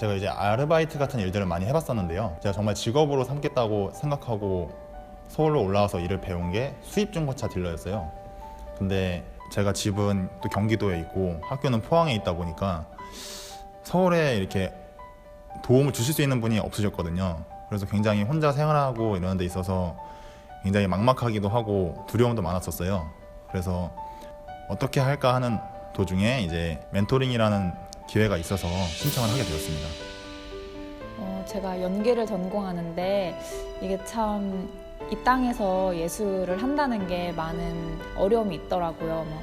제가 이제 아르바이트 같은 일들을 많이 해봤었는데요. 제가 정말 직업으로 삼겠다고 생각하고 서울로 올라와서 일을 배운 게 수입 중고차 딜러였어요. 근데 제가 집은 또 경기도에 있고 학교는 포항에 있다 보니까 서울에 이렇게 도움을 주실 수 있는 분이 없으셨거든요. 그래서 굉장히 혼자 생활하고 이러는 데 있어서 굉장히 막막하기도 하고 두려움도 많았었어요. 그래서 어떻게 할까 하는 도중에 이제 멘토링이라는 기회가 있어서 신청을 하게 되었습니다. 어, 제가 연기를 전공하는데 이게 참 이 땅에서 예술을 한다는 게 많은 어려움이 있더라고요. 뭐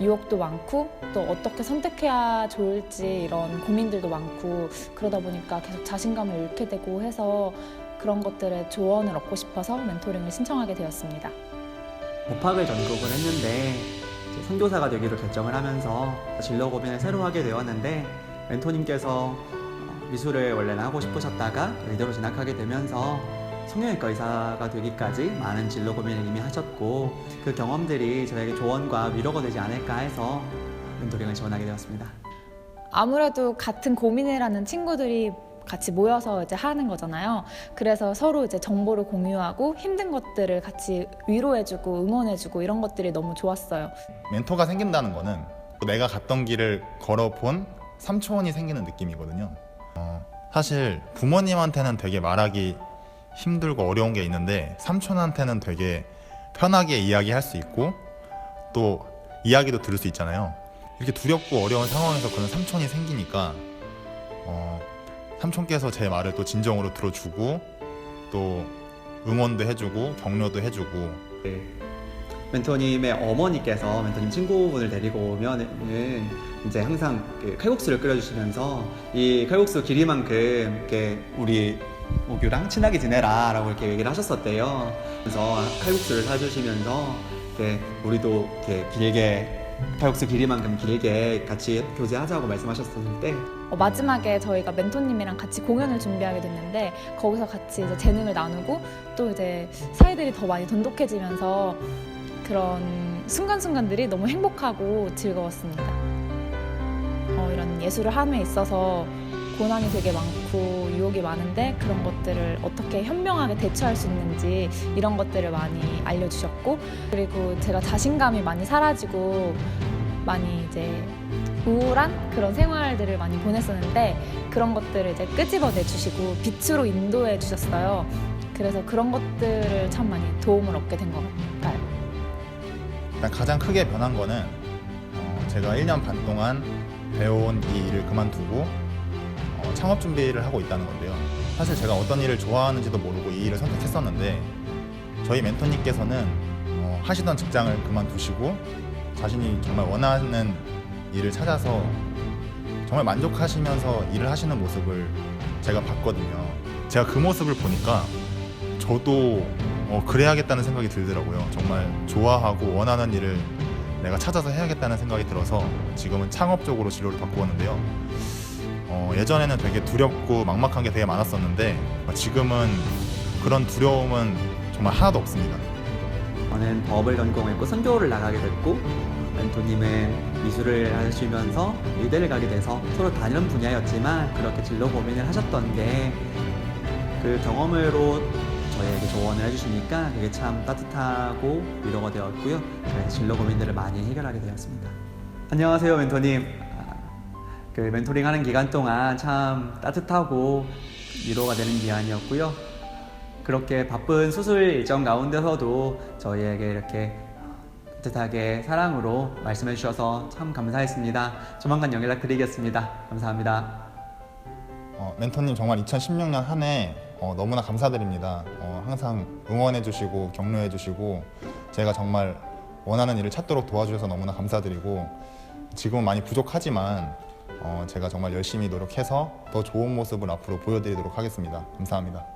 유혹도 많고 또 어떻게 선택해야 좋을지 이런 고민들도 많고 그러다 보니까 계속 자신감을 잃게 되고 해서 그런 것들에 조언을 얻고 싶어서 멘토링을 신청하게 되었습니다. 법학을 전공을 했는데 선교사가 되기로 결정을 하면서 진로 고민을 새로 하게 되었는데 멘토님께서 어, 미술을 원래는 하고 싶으셨다가 의대로 진학하게 되면서 성형외과 의사가 되기까지 많은 진로 고민을 이미 하셨고 그 경험들이 저에게 조언과 위로가 되지 않을까 해서 멘토링을 지원하게 되었습니다. 아무래도 같은 고민을 하는 친구들이 같이 모여서 이제 하는 거잖아요. 그래서 서로 이제 정보를 공유하고 힘든 것들을 같이 위로해주고 응원해주고 이런 것들이 너무 좋았어요. 멘토가 생긴다는 거는 또 내가 갔던 길을 걸어본 삼촌이 생기는 느낌이거든요. 어, 사실 부모님한테는 되게 말하기 힘들고 어려운 게 있는데 삼촌한테는 되게 편하게 이야기할 수 있고 또 이야기도 들을 수 있잖아요. 이렇게 두렵고 어려운 상황에서 그런 삼촌이 생기니까 어, 삼촌께서 제 말을 또 진정으로 들어주고 또 응원도 해주고 격려도 해주고 멘토님의 어머니께서 멘토님 친구분을 데리고 오면은 이제 항상 그 칼국수를 끓여주시면서 이 칼국수 길이만큼 이렇게 우리 오규랑 친하게 지내라라고 이렇게 얘기를 하셨었대요. 그래서 칼국수를 사주시면서 이렇게 우리도 이렇게 길게 칼국수 길이만큼 길게 같이 교제하자고 말씀하셨을 때 어, 마지막에 저희가 멘토님이랑 같이 공연을 준비하게 됐는데 거기서 같이 이제 재능을 나누고 또 이제 사이들이 더 많이 돈독해지면서 그런 순간순간들이 너무 행복하고 즐거웠습니다. 어, 이런 예술을 함에 있어서 고난이 되게 많고 유혹이 많은데 그런 것들을 어떻게 현명하게 대처할 수 있는지 이런 것들을 많이 알려주셨고 그리고 제가 자신감이 많이 사라지고 많이 이제 우울한 그런 생활들을 많이 보냈었는데 그런 것들을 이제 끄집어내 주시고 빛으로 인도해 주셨어요. 그래서 그런 것들을 참 많이 도움을 얻게 된 것 같아요. 일단 가장 크게 변한 거는 어, 제가 1년 반 동안 배워온 이 일을 그만두고 어, 창업 준비를 하고 있다는 건데요. 사실 제가 어떤 일을 좋아하는지도 모르고 이 일을 선택했었는데 저희 멘토님께서는 어, 하시던 직장을 그만두시고 자신이 정말 원하는 일을 찾아서 정말 만족하시면서 일을 하시는 모습을 제가 봤거든요. 제가 그 모습을 보니까 저도 어, 그래야겠다는 생각이 들더라고요. 정말 좋아하고 원하는 일을 내가 찾아서 해야겠다는 생각이 들어서 지금은 창업 쪽으로 진로를 바꾸었는데요. 어, 예전에는 되게 두렵고 막막한 게 되게 많았었는데 어, 지금은 그런 두려움은 정말 하나도 없습니다. 저는 법을 전공했고 선교를 나가게 됐고 멘토님은 미술을 하시면서 의대를 가게 돼서 서로 다른 분야였지만 그렇게 진로 고민을 하셨던 게 그 경험으로 저희에게 조언을 해주시니까 그게 참 따뜻하고 위로가 되었고요. 그래서 진로 고민들을 많이 해결하게 되었습니다. 안녕하세요, 멘토님. 아, 그 멘토링 하는 기간 동안 참 따뜻하고 위로가 되는 기간이었고요. 그렇게 바쁜 수술 일정 가운데서도 저희에게 이렇게 따뜻하게 사랑으로 말씀해 주셔서 참 감사했습니다. 조만간 연락 드리겠습니다. 감사합니다. 어, 멘토님 정말 2016년 한해 어, 너무나 감사드립니다. 어, 항상 응원해 주시고 격려해 주시고 제가 정말 원하는 일을 찾도록 도와주셔서 너무나 감사드리고 지금은 많이 부족하지만 어, 제가 정말 열심히 노력해서 더 좋은 모습을 앞으로 보여드리도록 하겠습니다. 감사합니다.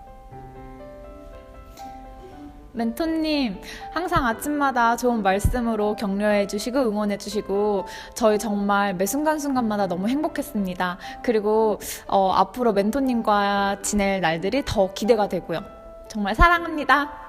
멘토님, 항상 아침마다 좋은 말씀으로 격려해 주시고 응원해 주시고 저희 정말 매 순간순간마다 너무 행복했습니다. 그리고 어, 앞으로 멘토님과 지낼 날들이 더 기대가 되고요. 정말 사랑합니다.